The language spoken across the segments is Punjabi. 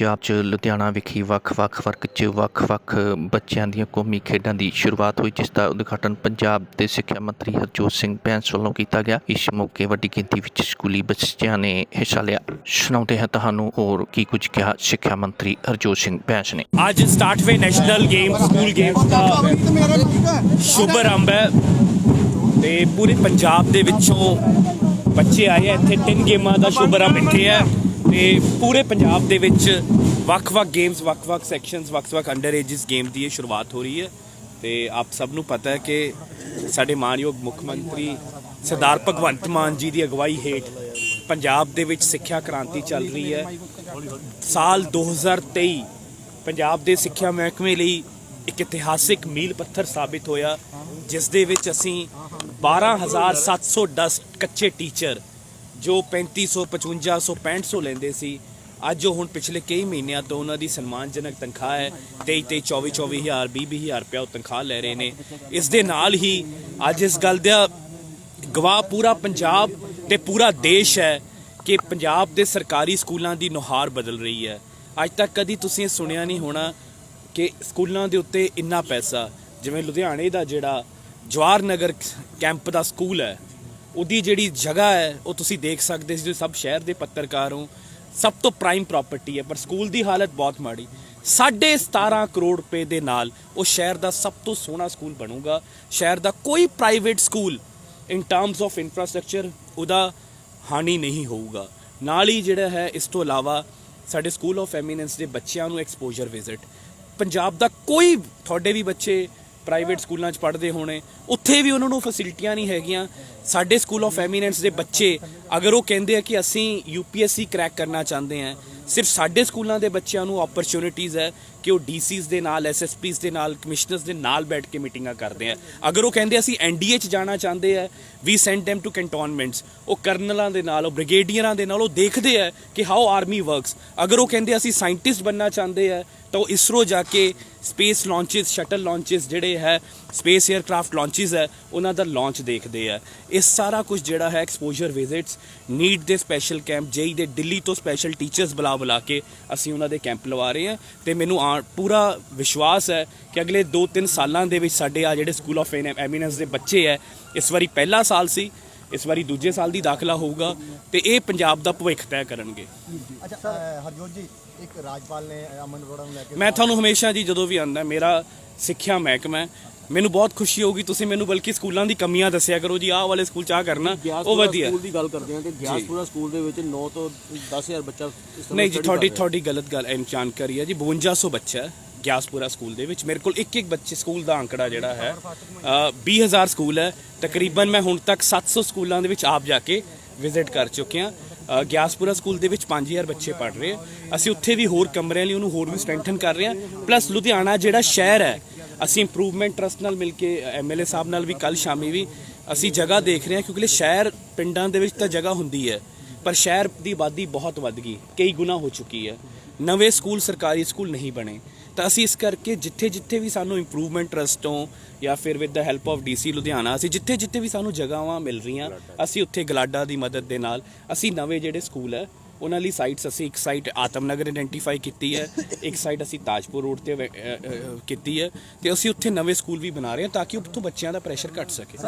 ਪੰਜਾਬ 'ਚ ਲੁਧਿਆਣਾ ਵਿਖੇ ਵੱਖ-ਵੱਖ ਵਰਗ 'ਚ ਵੱਖ-ਵੱਖ ਬੱਚਿਆਂ ਦੀਆਂ ਕੌਮੀ ਖੇਡਾਂ ਦੀ ਸ਼ੁਰੂਆਤ ਹੋਈ, ਜਿਸ ਦਾ ਉਦਘਾਟਨ ਪੰਜਾਬ ਦੇ ਸਿੱਖਿਆ ਮੰਤਰੀ ਹਰਜੋਤ ਸਿੰਘ ਬੈਂਸ ਵੱਲੋਂ ਕੀਤਾ ਗਿਆ। ਇਸ ਮੌਕੇ ਵੱਡੀ ਗਿਣਤੀ ਵਿੱਚ ਸਕੂਲੀ ਬੱਚਿਆਂ ਨੇ ਹਿੱਸਾ ਲਿਆ। ਸੁਣਾਉਂਦੇ ਹਾਂ ਤੁਹਾਨੂੰ ਹੋਰ ਕੀ ਕੁਝ ਕਿਹਾ ਸਿੱਖਿਆ ਮੰਤਰੀ ਹਰਜੋਤ ਸਿੰਘ ਬੈਂਸ ਨੇ। ਅੱਜ start national game school games ਦਾ ਸ਼ੁਭ ਆਰੰਭ ਹੈ ਤੇ ਪੂਰੇ ਪੰਜਾਬ ਦੇ ਵਿੱਚੋਂ ਬੱਚੇ ਆਏ ਇੱਥੇ ਤਿੰਨ ਗੇਮਾਂ ਦਾ ਸ਼ੁਭ ਆਰੰਭ ਇੱਥੇ ਹੈ। ਤੇ ਪੂਰੇ ਪੰਜਾਬ ਦੇ ਵਿੱਚ ਵੱਖ-ਵੱਖ ਗੇਮਸ ਵੱਖ-ਵੱਖ ਸੈਕਸ਼ਨਸ ਵੱਖ-ਵੱਖ ਅੰਡਰ ਏਜਸ ਗੇਮ ਦੀ ਇਹ ਸ਼ੁਰੂਆਤ ਹੋ ਰਹੀ ਹੈ। ਤੇ ਆਪ ਸਭ ਨੂੰ ਪਤਾ ਹੈ ਕਿ ਸਾਡੇ ਮਾਨਯੋਗ ਮੁੱਖ ਮੰਤਰੀ ਸਰਦਾਰ ਭਗਵੰਤ ਮਾਨ ਜੀ ਦੀ ਅਗਵਾਈ ਹੇਠ ਪੰਜਾਬ ਦੇ ਵਿੱਚ ਸਿੱਖਿਆ ਕ੍ਰਾਂਤੀ ਚੱਲ ਰਹੀ ਹੈ। ਸਾਲ 2023 ਪੰਜਾਬ ਦੇ ਸਿੱਖਿਆ ਮਹਿਕਮੇ ਲਈ ਇੱਕ ਇਤਿਹਾਸਿਕ ਮੀਲ ਪੱਥਰ ਸਾਬਿਤ ਹੋਇਆ, ਜਿਸ ਦੇ ਵਿੱਚ ਅਸੀਂ 12710 ਕੱਚੇ ਟੀਚਰ ਜੋ 3500 5500 6500 ਲੈਂਦੇ ਸੀ, ਅੱਜ ਉਹ ਹੁਣ ਪਿਛਲੇ ਕਈ ਮਹੀਨਿਆਂ ਤੋਂ ਉਹਨਾਂ ਦੀ ਸਨਮਾਨਜਨਕ ਤਨਖਾਹ ਹੈ 23 ਤੇ 24 24000 20000 ਰੁਪਇਆ ਉਹ ਤਨਖਾਹ ਲੈ ਰਹੇ ਨੇ। ਇਸ ਦੇ ਨਾਲ ਹੀ ਅੱਜ ਇਸ ਗੱਲ ਦਾ ਗਵਾਹ ਪੂਰਾ ਪੰਜਾਬ ਤੇ ਪੂਰਾ ਦੇਸ਼ ਹੈ ਕਿ ਪੰਜਾਬ ਦੇ ਸਰਕਾਰੀ ਸਕੂਲਾਂ ਦੀ ਨੁਹਾਰ ਬਦਲ ਰਹੀ ਹੈ। ਅੱਜ ਤੱਕ ਕਦੀ ਤੁਸੀਂ ਇਹ ਸੁਣਿਆ ਨਹੀਂ ਹੋਣਾ ਕਿ ਸਕੂਲਾਂ ਦੇ ਉੱਤੇ ਇੰਨਾ ਪੈਸਾ, ਜਿਵੇਂ ਲੁਧਿਆਣੇ ਦਾ ਜਿਹੜਾ ਜਵਾਹਰ ਨਗਰ ਕੈਂਪ ਦਾ ਸਕੂਲ ਹੈ ਉਹਦੀ ਜਿਹੜੀ ਜਗ੍ਹਾ ਹੈ, ਉਹ ਤੁਸੀਂ ਦੇਖ ਸਕਦੇ ਸੀ ਜੋ ਸਭ ਸ਼ਹਿਰ ਦੇ ਪੱਤਰਕਾਰ ਹੋ। ਸਭ ਤੋਂ ਪ੍ਰਾਈਮ ਪ੍ਰਾਪਰਟੀ ਹੈ, ਪਰ ਸਕੂਲ ਦੀ ਹਾਲਤ ਬਹੁਤ ਮਾੜੀ। 17.5 ਕਰੋੜ ਰੁਪਏ ਦੇ ਨਾਲ ਉਹ ਸ਼ਹਿਰ ਦਾ ਸਭ ਤੋਂ ਸੋਹਣਾ ਸਕੂਲ ਬਣੂਗਾ। ਸ਼ਹਿਰ ਦਾ ਕੋਈ private school in terms of infrastructure ਉਹਦਾ ਹਾਨੀ ਨਹੀਂ ਹੋਊਗਾ। ਨਾਲ ਹੀ ਜਿਹੜਾ ਹੈ, ਇਸ ਤੋਂ ਇਲਾਵਾ ਸਾਡੇ ਸਕੂਲ ਆਫ ਐਮੀਨੈਂਸ ਦੇ ਬੱਚਿਆਂ ਨੂੰ ਐਕਸਪੋਜ਼ਰ ਵਿਜ਼ਿਟ ਪੰਜਾਬ ਦਾ ਕੋਈ, ਤੁਹਾਡੇ ਵੀ ਬੱਚੇ ਪ੍ਰਾਈਵੇਟ ਸਕੂਲਾਂ 'ਚ ਪੜ੍ਹਦੇ ਹੋਣੇ, ਉੱਥੇ ਵੀ ਉਹਨਾਂ ਨੂੰ ਫੈਸਿਲਿਟੀਆਂ ਨਹੀਂ ਹੈਗੀਆਂ। ਸਾਡੇ ਸਕੂਲ ਆਫ ਐਮੀਨੈਂਸ ਦੇ ਬੱਚੇ, ਅਗਰ ਉਹ ਕਹਿੰਦੇ ਆ ਕਿ ਅਸੀਂ ਯੂਪੀਐਸਸੀ ਕਰੈਕ ਕਰਨਾ ਚਾਹੁੰਦੇ ਆ, ਸਿਰਫ ਸਾਡੇ ਸਕੂਲਾਂ ਦੇ ਬੱਚਿਆਂ ਨੂੰ ਓਪਰਚ्युनिटीज ਹੈ ਕਿ ਉਹ ਡੀਸੀਸ ਦੇ ਨਾਲ ਐਸਐਸਪੀਸ ਦੇ ਨਾਲ, ਕਮਿਸ਼ਨਰਸ ਦੇ ਨਾਲ ਬੈਠ ਕੇ ਮੀਟਿੰਗਾਂ ਕਰਦੇ ਆ। ਅਗਰ ਉਹ ਕਹਿੰਦੇ ਅਸੀਂ ਐਨਡੀਏ ਚ ਜਾਣਾ ਚਾਹੁੰਦੇ ਆ we send them to cantonments ਉਹ ਕਰਨਲਾਂ ਦੇ ਨਾਲ, ਉਹ ਬ੍ਰਿਗੇਡੀਅਰਾਂ ਦੇ ਨਾਲ ਉਹ ਦੇਖਦੇ ਆ ਕਿ ਹਾਊ ਆਰਮੀ ਵਰਕਸ ਅਗਰ ਉਹ ਕਹਿੰਦੇ ਅਸੀਂ ਸਾਇੰਟਿਸਟ ਬਣਨਾ ਚਾਹੁੰਦੇ ਆ, ਤਾਂ ਉਹ ਇਸਰੋ ਜਾ ਕੇ ਸਪੇਸ ਲਾਂਚਸ ਸ਼ਟਲ ਲਾਂਚਸ ਜਿਹੜੇ ਹੈ ਸਪੇਸ 에ਅਰਕ੍ਰਾਫਟ ਲਾਂਚਸ ਹੈ, ਉਹਨਾਂ ਦਾ ਲਾਂਚ ਦੇਖਦੇ ਆ। ਇਹ ਸਾਰਾ ਕੁਝ ਜਿਹੜਾ ਹੈ ਐਕਸਪੋਜ਼ਰ ਵਿਜ਼ਿਟਸ ਨੀਟ ਦੇ ਸਪੈਸ਼ਲ ਕੈਂਪ ਜੇਈ ਦੇ ਦਿੱਲੀ ਤੋਂ ਸਪੈਸ਼ਲ ਟੀਚਰਸ ਬੁਲਾ ਬੁਲਾ ਕੇ ਅਸੀਂ ਉਹਨਾਂ ਦੇ ਕੈਂਪ ਲਵਾ ਰਹੇ ਹਾਂ। ਤੇ ਮੈਨੂੰ ਆ- ਪੂਰਾ ਵਿਸ਼ਵਾਸ ਹੈ ਕਿ ਅਗਲੇ 2-3 ਸਾਲਾਂ ਦੇ ਵਿੱਚ ਸਾਡੇ ਆ ਜਿਹੜੇ ਸਕੂਲ ਆਫ ਐਮੀਨੈਂਸ ਦੇ ਬੱਚੇ ਹੈ ਇਸ ਵਾਰੀ ਪਹਿਲਾ ਸਾਲ ਸੀ ਇਸ ਵਾਰੀ ਦੂਜੇ ਸਾਲ ਦੀ ਦਾਖਲਾ ਹੋਊਗਾ ਤੇ ਇਹ ਪੰਜਾਬ ਦਾ ਭਵਿੱਖ ਤੈਅ ਕਰਨਗੇ। ਅੱਛਾ ਅ, ਹਰਜੋਤ ਜੀ ਇੱਕ ਰਾਜਪਾਲ ਨੇ ਅਮਨ ਅਰੋੜਾ ਨੂੰ ਲੈ ਕੇ ਮੈਂ ਤੁਹਾਨੂੰ ਹਮੇਸ਼ਾ ਜੀ ਜਦੋਂ ਵੀ ਆਉਂਦਾ ਮੇਰਾ ਸਿੱਖਿਆ ਮਹਿਕਮਾ ਮੈਨੂੰ ਬਹੁਤ ਖੁਸ਼ੀ ਹੋਊਗੀ ਤੁਸੀਂ ਮੈਨੂੰ ਬਲਕਿ ਸਕੂਲਾਂ ਦੀ ਕਮੀਆਂ ਦੱਸਿਆ ਕਰੋ ਜੀ ਆਹ ਵਾਲੇ ਸਕੂਲ ਚ ਆਹ ਕਰਨਾ ਉਹ ਵਧੀਆ। ਸਕੂਲ ਦੀ ਗੱਲ ਕਰਦੇ ਹਾਂ ਤੇ ਗਿਆਸਪੁਰਾ ਸਕੂਲ ਦੇ ਵਿੱਚ 9 ਤੋਂ 10000 ਬੱਚਾ ਨਹੀਂ ਜੀ ਤੁਹਾਡੀ। ਤੁਹਾਡੀ ਗਲਤ ਗੱਲ ਐ ਜਾਣਕਾਰੀ ਹੈ ਜੀ 5200 ਬੱਚਾ ਹੈ ਗਿਆਸਪੁਰਾ ਸਕੂਲ ਦੇ ਵਿੱਚ। ਮੇਰੇ ਕੋਲ ਇੱਕ ਇੱਕ ਬੱਚੇ ਸਕੂਲ ਦਾ ਅੰਕੜਾ ਜਿਹੜਾ ਹੈ ਅ, 20000 ਸਕੂਲ ਹੈ। ਤਕਰੀਬਨ ਮੈਂ ਹੁਣ ਤੱਕ 700 ਸਕੂਲਾਂ ਦੇ ਵਿੱਚ ਆਪ ਜਾ ਕੇ ਵਿਜ਼ਿਟ ਕਰ ਚੁੱਕੇ ਹਾਂ। ਅ, ਗਿਆਸਪੁਰਾ ਸਕੂਲ ਦੇ ਵਿੱਚ 5000 ਬੱਚੇ ਪੜ੍ਹ ਰਹੇ ਆ। ਅਸੀਂ ਉੱਥੇ ਵੀ ਹੋਰ ਕਮਰਿਆਂ ਲਈ ਉਹਨੂੰ ਹੋਰ ਵੀ ਸਟਰੈਂਥਨ ਕਰ ਰਹੇ ਹਾਂ। ਪਲੱਸ ਲੁਧਿਆਣਾ ਜਿਹੜਾ ਸ਼ਹਿਰ ਹੈ ਅਸੀਂ ਇੰਪਰੂਵਮੈਂਟ ਟਰਸਟ ਨਾਲ ਮਿਲ ਕੇ ਐਮਐਲਏ ਸਾਹਿਬ ਨਾਲ ਵੀ ਕੱਲ ਸ਼ਾਮੀ ਵੀ ਅਸੀਂ ਜਗ੍ਹਾ ਦੇਖ ਰਹੇ ਹਾਂ, ਕਿਉਂਕਿ ਸ਼ਹਿਰ ਪਿੰਡਾਂ ਦੇ ਵਿੱਚ ਤਾਂ ਜਗ੍ਹਾ ਹੁੰਦੀ ਹੈ, ਪਰ ਸ਼ਹਿਰ ਦੀ ਆਬਾਦੀ ਬਹੁਤ ਵੱਧ ਗਈ, ਕਈ ਗੁਣਾ ਹੋ ਚੁੱਕੀ ਹੈ। ਨਵੇਂ ਸਕੂਲ ਸਰਕਾਰੀ ਸਕੂਲ ਨਹੀਂ ਬਣੇ। ਤਾਂ ਅਸੀਂ ਇਸ ਕਰਕੇ ਜਿੱਥੇ ਜਿੱਥੇ ਵੀ ਸਾਨੂੰ ਇੰਪਰੂਵਮੈਂਟ ਟਰਸਟ ਤੋਂ ਜਾਂ ਫਿਰ with the help of DC Ludhiana ਅਸੀਂ ਜਿੱਥੇ ਜਿੱਥੇ ਵੀ ਸਾਨੂੰ ਜਗ੍ਹਾਵਾਂ ਮਿਲ ਰਹੀਆਂ, ਅਸੀਂ ਉੱਥੇ ਗਲਾਡਾ ਦੀ ਮਦਦ ਦੇ ਨਾਲ ਅਸੀਂ ਨਵੇਂ ਜਿਹੜੇ ਸਕੂਲ ਹੈ ਉਹਨਾਂ ਲਈ ਸਾਈਟਸ ਅਸੀਂ ਇੱਕ ਸਾਈਟ ਆਤਮਨਗਰ ਆਇਡੈਂਟੀਫਾਈ ਕੀਤੀ ਹੈ ਇੱਕ ਸਾਈਟ ਅਸੀਂ ਤਾਜਪੁਰ ਰੋਡ ਤੇ ਕੀਤੀ ਹੈ ਤੇ ਅਸੀਂ ਉੱਥੇ ਨਵੇਂ ਸਕੂਲ ਵੀ ਬਣਾ ਰਹੇ ਹਾਂ ਤਾਂ ਕਿ ਉੱਥੋਂ ਬੱਚਿਆਂ ਦਾ ਪ੍ਰੈਸ਼ਰ ਘਟ ਸਕੇ।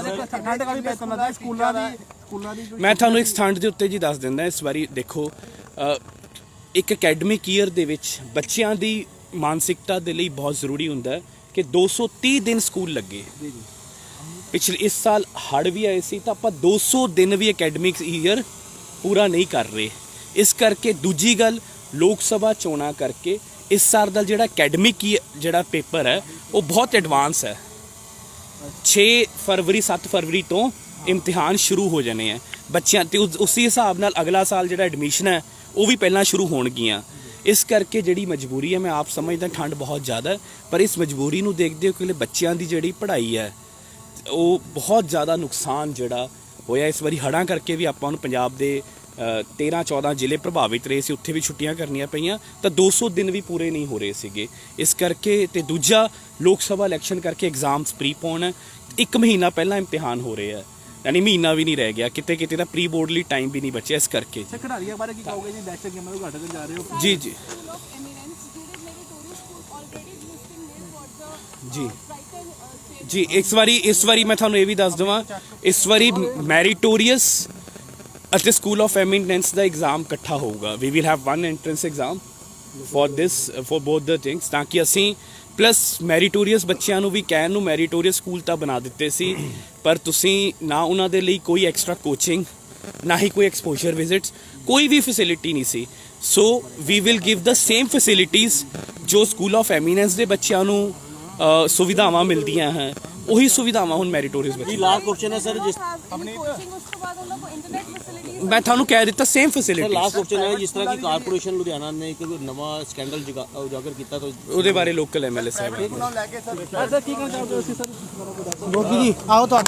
ਮੈਂ ਤੁਹਾਨੂੰ ਇੱਕ ਸਟੈਂਡ ਦੇ ਉੱਤੇ ਜੀ ਦੱਸ ਦਿੰਦਾ ਇਸ ਵਾਰੀ ਦੇਖੋ ਇੱਕ ਅਕੈਡਮਿਕ ਈਅਰ ਦੇ ਵਿੱਚ ਬੱਚਿਆਂ ਦੀ ਮਾਨਸਿਕਤਾ ਦੇ ਲਈ ਬਹੁਤ ਜ਼ਰੂਰੀ ਹੁੰਦਾ ਕਿ 230 ਦਿਨ ਸਕੂਲ ਲੱਗੇ। ਪਿਛਲੇ ਇਸ ਸਾਲ ਹੜ ਵੀ ਆਏ ਸੀ ਤਾਂ ਆਪਾਂ 200 ਦਿਨ ਵੀ ਅਕੈਡਮਿਕ ਈਅਰ ਪੂਰਾ ਨਹੀਂ ਕਰ ਰਹੇ। ਇਸ ਕਰਕੇ ਦੂਜੀ ਗੱਲ, ਲੋਕ ਸਭਾ ਚੋਣਾਂ ਕਰਕੇ ਇਸ ਸਾਲ ਦਾ ਜਿਹੜਾ ਅਕੈਡਮਿਕ ਜਿਹੜਾ ਪੇਪਰ ਹੈ, ਉਹ ਬਹੁਤ ਐਡਵਾਂਸ ਹੈ। 6 ਫਰਵਰੀ 7 ਫਰਵਰੀ ਤੋਂ ਇਮਤਿਹਾਨ ਸ਼ੁਰੂ ਹੋ ਜਾਣੇ ਆ। ਬੱਚਿਆਂ ਤੇ ਉਸ- ਉਸੇ ਹਿਸਾਬ ਨਾਲ ਅਗਲਾ ਸਾਲ ਜਿਹੜਾ ਐਡਮਿਸ਼ਨ ਹੈ, ਉਹ ਵੀ ਪਹਿਲਾਂ ਸ਼ੁਰੂ ਹੋਣਗੀਆਂ। ਇਸ ਕਰਕੇ ਜਿਹੜੀ ਮਜਬੂਰੀ ਹੈ, ਮੈਂ ਆਪ ਸਮਝਦਾ ਠੰਡ ਬਹੁਤ ਜ਼ਿਆਦਾ ਪਰ ਇਸ ਮਜਬੂਰੀ ਨੂੰ ਦੇਖਦੇ ਹੋਏ ਕਿ ਬੱਚਿਆਂ ਦੀ ਜਿਹੜੀ ਪੜ੍ਹਾਈ ਹੈ, ਉਹ ਬਹੁਤ ਜ਼ਿਆਦਾ ਨੁਕਸਾਨ ਜਿਹੜਾ ਹੋਇਆ। ਇਸ ਵਾਰੀ ਹੜ੍ਹਾਂ ਕਰਕੇ ਵੀ ਆਪਾਂ ਨੂੰ ਪੰਜਾਬ ਦੇ 13 14 ਜ਼ਿਲ੍ਹੇ ਪ੍ਰਭਾਵਿਤ ਰਹੇ ਸੀ ਉੱਥੇ ਵੀ ਛੁੱਟੀਆਂ ਕਰਨੀਆਂ ਪਈਆਂ ਤਾਂ 200 ਦਿਨ ਵੀ ਪੂਰੇ ਨਹੀਂ ਹੋ ਰਹੇ ਸੀਗੇ। ਇਸ ਕਰਕੇ ਤੇ ਦੂਜਾ ਲੋਕ ਸਭਾ ਇਲੈਕਸ਼ਨ ਕਰਕੇ ਐਗਜ਼ਾਮਸ ਪ੍ਰੀਪੋਨ ਹੈ ਇੱਕ ਮਹੀਨਾ ਪਹਿਲਾਂ ਇਮਤਿਹਾਨ ਹੋ ਰਹੇ ਆ ਯਾਨੀ ਮਹੀਨਾ ਵੀ ਨਹੀਂ ਰਹਿ ਗਿਆ ਕਿਤੇ ਕਿਤੇ ਤਾਂ ਪ੍ਰੀ ਬੋਰਡ ਲਈ ਟਾਈਮ ਵੀ ਨਹੀਂ ਬਚਿਆ ਇਸ ਕਰਕੇ ਖਿਡਾਰੀਆਂ ਬਾਰੇ ਕੀ ਕਹੋਗੇ ਜੀ? ਨੈਸ਼ਨਲ ਗੇਮਾਂ ਨੂੰ ਘੱਟ ਕਰ ਜਾ ਰਹੇ ਹੋ। ਜੀ ਜੀ। the ਜੀ। uh, uh, ਜੀ ਇਸ ਵਾਰੀ ਇਸ ਵਾਰੀ ਮੈਂ ਤੁਹਾਨੂੰ ਇਹ ਵੀ ਦੱਸ ਦਵਾਂ ਇਸ ਵਾਰੀ ਮੈਰੀਟੋਰੀਅਸ ਅਤੇ ਸਕੂਲ ਆਫ ਐਮਿਨੈਂਸ ਦਾ ਐਗਜ਼ਾਮ ਇਕੱਠਾ ਹੋਊਗਾ we will have one entrance exam for this for both the things ਤਾਂ ਕਿ ਅਸੀਂ ਪਲੱਸ ਮੈਰੀਟੋਰੀਅਸ ਬੱਚਿਆਂ ਨੂੰ ਵੀ ਕਹਿਣ ਨੂੰ ਮੈਰੀਟੋਰੀਅਸ ਸਕੂਲ ਤਾਂ ਬਣਾ ਦਿੱਤੇ ਸੀ ਪਰ ਤੁਸੀਂ ਨਾ ਉਹਨਾਂ ਦੇ ਲਈ ਕੋਈ ਐਕਸਟਰਾ ਕੋਚਿੰਗ ਨਾ ਹੀ ਕੋਈ ਐਕਸਪੋਜ਼ਰ ਵਿਜ਼ਿਟਸ ਕੋਈ ਵੀ ਫੈਸਿਲਿਟੀ ਨਹੀਂ ਸੀ so we will give the same facilities ਜੋ ਸਕੂਲ ਆਫ ਐਮਿਨੈਂਸ ਦੇ ਬੱਚਿਆਂ ਨੂੰ ਸੁਵਿਧਾਵਾਂ ਮਿਲਦੀਆਂ ਹੈ ਉਹੀ ਸੁਵਿਧਾਵਾਂ ਹੁਣ ਮੈਰੀਟੋਰੀਅਸ ਬੱਚੇ ਲਾਸਟ ਕੁਐਸਚਨ ਹੈ ਸਰ ਜਿਸ ਆਪਣੀ ਕੋਚਿੰਗ ਉਸ ਤੋਂ ਬਾਅਦ ਉਹਨਾਂ ਕੋਲ ਇੰਟਰਨੈਟ ਮੈਂ ਤੁਹਾਨੂੰ ਕਹਿ ਦਿੱਤਾ ਸੇਮ ਫੈਸਿਲਿਟੀ ਲਾਸਟ ਕੁਐਸਚਨ ਹੈ ਜਿਸ ਤਰ੍ਹਾਂ ਕਿ ਕਾਰਪੋਰੇਸ਼ਨ ਲੁਧਿਆਣਾ ਨੇ ਇੱਕ ਨਵਾਂ ਸਕੈਂਡਲ ਜਗਾ- ਉਜਾਗਰ ਕੀਤਾ ਤਾਂ ਉਹਦੇ ਬਾਰੇ ਲੋਕਲ ਐਮਐਲਏ ਸਾਹਿਬ ਨੂੰ। ਲੈ ਕੇ ਸਰ ਸਰ ਕੀ ਕਹਿਣਾ ਚਾਹੋਗੇ ਤੁਸੀਂ ਸਰ ਰੋਗੀ ਜੀ ਆਓ ਤੁਹਾਡੇ